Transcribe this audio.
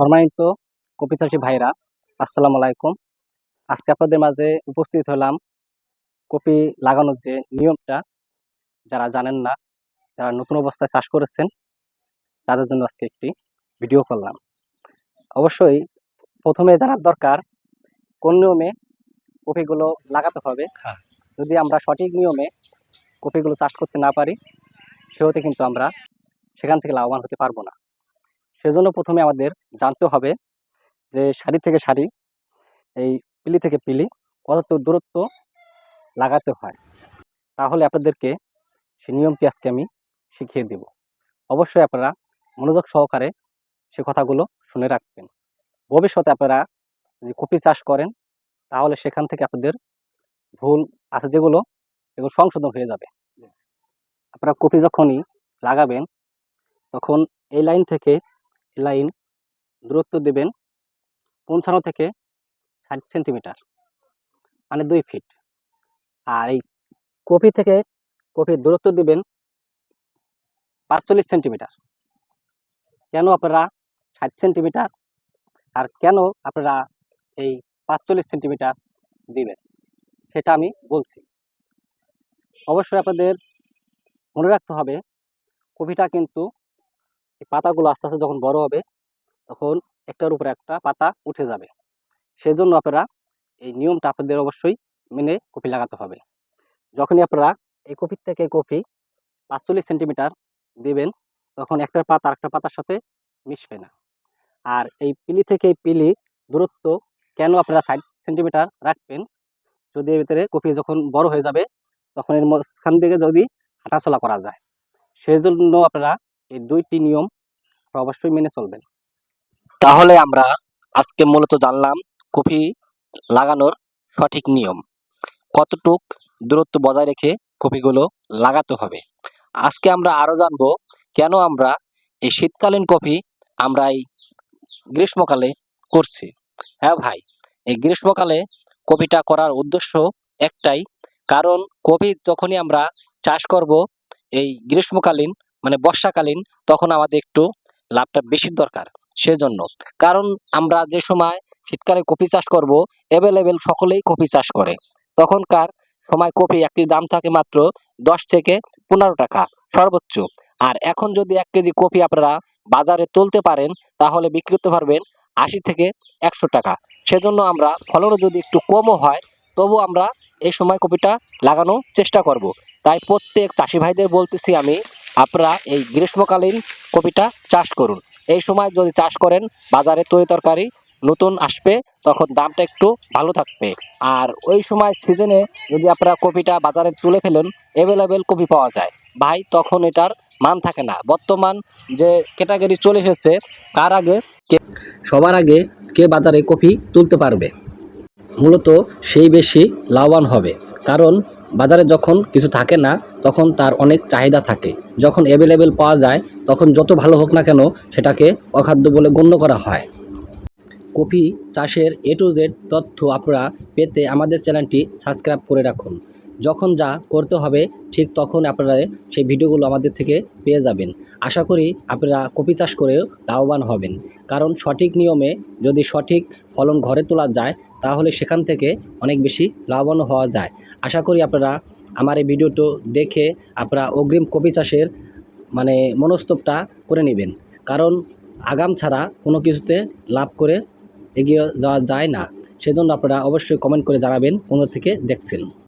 সম্মানিত কপি চাষি ভাইরা আসসালামু আলাইকুম। আজকে আপনাদের মাঝে উপস্থিত হলাম কপি লাগানোর যে নিয়মটা যারা জানেন না যারা নতুন অবস্থায় চাষ করেছেন তাদের জন্য আজকে একটি ভিডিও করলাম। অবশ্যই প্রথমে জানার দরকার কোন নিয়মে কপিগুলো লাগাতে হবে। হ্যাঁ। যদি আমরা সঠিক নিয়মে কপিগুলো চাষ করতে না পারি সেহতে কিন্তু আমরা সেখান থেকে লাভবান হতে পারব না। সেজন্য প্রথমে আমাদের জানতে হবে যে সারি থেকে সারি এই পিলি থেকে পিলি কত দূরত্ব লাগাতে হয়। তাহলে আপনাদেরকে সেই নিয়মটি আজকে আমি শিখিয়ে দেব। অবশ্যই আপনারা মনোযোগ সহকারে সে কথাগুলো শুনে রাখবেন। ভবিষ্যতে আপনারা যদি কপি চাষ করেন, তাহলে সেখান থেকে আপনাদের ভুল আছে যেগুলো, এগুলো সংশোধন হয়ে যাবে। আপনারা কপি যখনই লাগাবেন, তখন এই লাইন থেকে লাইন দূরত্ব দেবেন পঞ্চান্ন থেকে ষাট সেন্টিমিটার মানে দুই ফিট। আর এই কপি থেকে কপির দূরত্ব দিবেন পাঁচচল্লিশ সেন্টিমিটার। কেন আপনারা ষাট সেন্টিমিটার? আর কেন আপনারা এই পাঁচচল্লিশ সেন্টিমিটার দিবেন? সেটা আমি বলছি। অবশ্যই আপনাদের মনে রাখতে হবে, কপিটা কিন্তু এই পাতাগুলো আস্তে আস্তে যখন বড় হবে, তখন একটার উপরে একটা পাতা উঠে যাবে। সেজন্য আপনারা এই নিয়মটা আপনাদের অবশ্যই মেনে কপি লাগাতে হবে। যখনই আপনারা এই কপির থেকে কপি পাঁচচল্লিশ সেন্টিমিটার দিবেন, তখন একটার পাতা আরেকটা পাতার সাথে মিশবে না। আর এই পিলি থেকে পিলি দূরত্ব কেন আপনারা ষাট সেন্টিমিটার রাখবেন? যদি এর ভিতরে কপি যখন বড় হয়ে যাবে, তখন এর মাঝখান থেকে যদি হাঁটাচলা করা যায়। সেই জন্য আপনারা এই দুইটি নিয়ম অবশ্যই মেনে চলবেন। তাহলে আমরা আজকে মূলত জানলাম কফি লাগানোর সঠিক নিয়ম। কতটুক দূরত্ব বজায় রেখে কপিগুলো লাগাতে হবে? আজকে আমরা আরও জানব কেন আমরা এই শীতকালীন কফি আমরা এই গ্রীষ্মকালে করছি। হ্যাঁ ভাই, এই গ্রীষ্মকালে কপিটা করার উদ্দেশ্য একটাই, কারণ কপি যখনই আমরা চাষ করব, এই গ্রীষ্মকালীন মানে বর্ষাকালীন, তখন আমাদের একটু লাভটা বেশি দরকার। সেজন্য। কারণ আমরা যে সময় শীতকালে কপি চাষ করব অ্যাভেলেবেল সকলেই কপি চাষ করে। তখনকার সময় কপি একটি দাম থাকে মাত্র দশ থেকে পনেরো টাকা, সর্বোচ্চ। আর এখন যদি এক কেজি কপি আপনারা বাজারে তুলতে পারেন, তাহলে বিক্রি করতে পারবেন আশি থেকে একশো টাকা। সেজন্য আমরা ফলনও যদি একটু কমও হয় তবু আমরা এই সময় কপিটা লাগানোর চেষ্টা করব। তাই প্রত্যেক চাষি ভাইদের বলতেছি আমি আপনারা এই গ্রীষ্মকালীন কপিটা চাষ করুন। এই সময় যদি চাষ করেন, বাজারে তরি তরকারি নতুন আসবে, তখন দামটা একটু ভালো থাকবে। আর ওই সময় সিজনে যদি আপনারা কপিটা বাজারে তুলে ফেলেন অ্যাভেলেবেল কপি পাওয়া যায়। ভাই, তখন এটার মান থাকে না। বর্তমান যে ক্যাটাগরি চলে এসেছে, তার আগে কে, সবার আগে কে বাজারে কপি তুলতে পারবে? মূলত সেই বেশি লাভবান হবে। কারণ বাজারে যখন কিছু থাকে না, তখন তার অনেক চাহিদা থাকে। যখন অ্যাভেলেবেল পাওয়া যায়, তখন যত ভালো হোক না কেন সেটাকে অখাদ্য বলে গণ্য করা হয়। কপি চাষের এ টু জেড তথ্য আপনারা পেতে আমাদের চ্যানেলটি সাবস্ক্রাইব করে রাখুন। যখন যা করতে হবে, ঠিক তখন আপনারা সেই ভিডিওগুলো আমাদের থেকে পেয়ে যাবেন। আশা করি আপনারা কপি চাষ করেও লাভবান হবেন। কারণ সঠিক নিয়মে যদি সঠিক ফলন ঘরে তোলা যায়, তাহলে সেখান থেকে অনেক বেশি লাভবান হওয়া যায়। আশা করি আপনারা আমার এই ভিডিওটো দেখে আপনারা অগ্রিম কপি চাষের মানে মনস্তবটা করে নেবেন। কারণ আগাম ছাড়া কোনো কিছুতে লাভ করে এগিয়ে যাওয়া যায় না। সেজন্য আপনারা অবশ্যই কমেন্ট করে জানাবেন কোন থেকে দেখছেন।